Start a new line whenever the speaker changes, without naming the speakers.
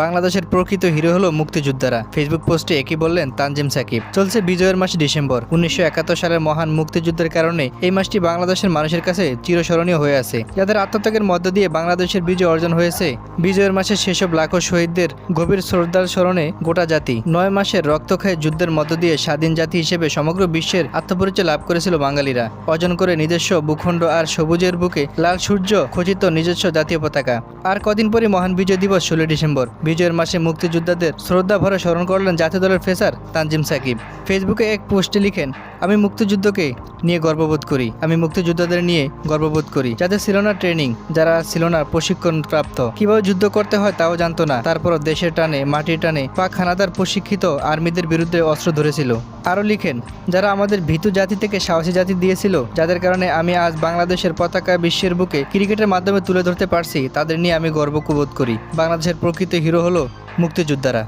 বাংলাদেশের প্রকৃত হিরো হলো মুক্তিযোদ্ধারা। ফেসবুক পোস্টে একই বললেন তানজিম সাকিব। চলছে বিজয়ের মাস ডিসেম্বর। উনিশশো একাত্তর সালের মহান মুক্তিযুদ্ধের কারণে এই মাসটি বাংলাদেশের মানুষের কাছে চিরস্মরণীয় হয়ে আছে। যাদের আত্মত্যাগের মধ্য দিয়ে বাংলাদেশের বিজয় অর্জন হয়েছে, বিজয়ের মাসে সেসব লাখো শহীদদের গভীর শ্রদ্ধার স্মরণে গোটা জাতি নয় মাসের রক্তক্ষয় যুদ্ধের মধ্য দিয়ে স্বাধীন জাতি হিসেবে সমগ্র বিশ্বের আত্মপরিচয় লাভ করেছিল বাঙালিরা। অর্জন করে নিজস্ব ভূখণ্ড আর সবুজের বুকে লাল সূর্য খচিত নিজস্ব জাতীয় পতাকা। আর কদিন পরে মহান বিজয় দিবস ষোলোই ডিসেম্বর। বিজয়ের মাসে মুক্তিযোদ্ধাদের শ্রদ্ধা ভরে স্মরণ করলেন জাতীয় দলের ফেসার তানজিম সাকিব। ফেসবুকে এক পোস্টে লিখেন, আমি মুক্তিযুদ্ধকে নিয়ে গর্ববোধ করি। আমি মুক্তিযোদ্ধাদের নিয়ে গর্ববোধ করি। যাদের ছিল না ট্রেনিং, যারা ছিল না প্রশিক্ষণ প্রাপ্ত কীভাবে যুদ্ধ করতে হয় তাও জানতো না। তারপর দেশের টানে, মাটির টানে পাক হানাদার প্রশিক্ষিত আর্মিদের বিরুদ্ধে অস্ত্র ধরেছিল। আরও লিখেন, যারা আমাদের ভীতু জাতি থেকে সাহসী জাতি দিয়েছিল, যাদের কারণে আমি আজ বাংলাদেশের পতাকা বিশ্বের বুকে ক্রিকেটের মাধ্যমে তুলে ধরতে পারছি, তাদের নিয়ে আমি গর্ব বোধ করি। বাংলাদেশের প্রকৃত হিরো হলো মুক্তিযোদ্ধারা।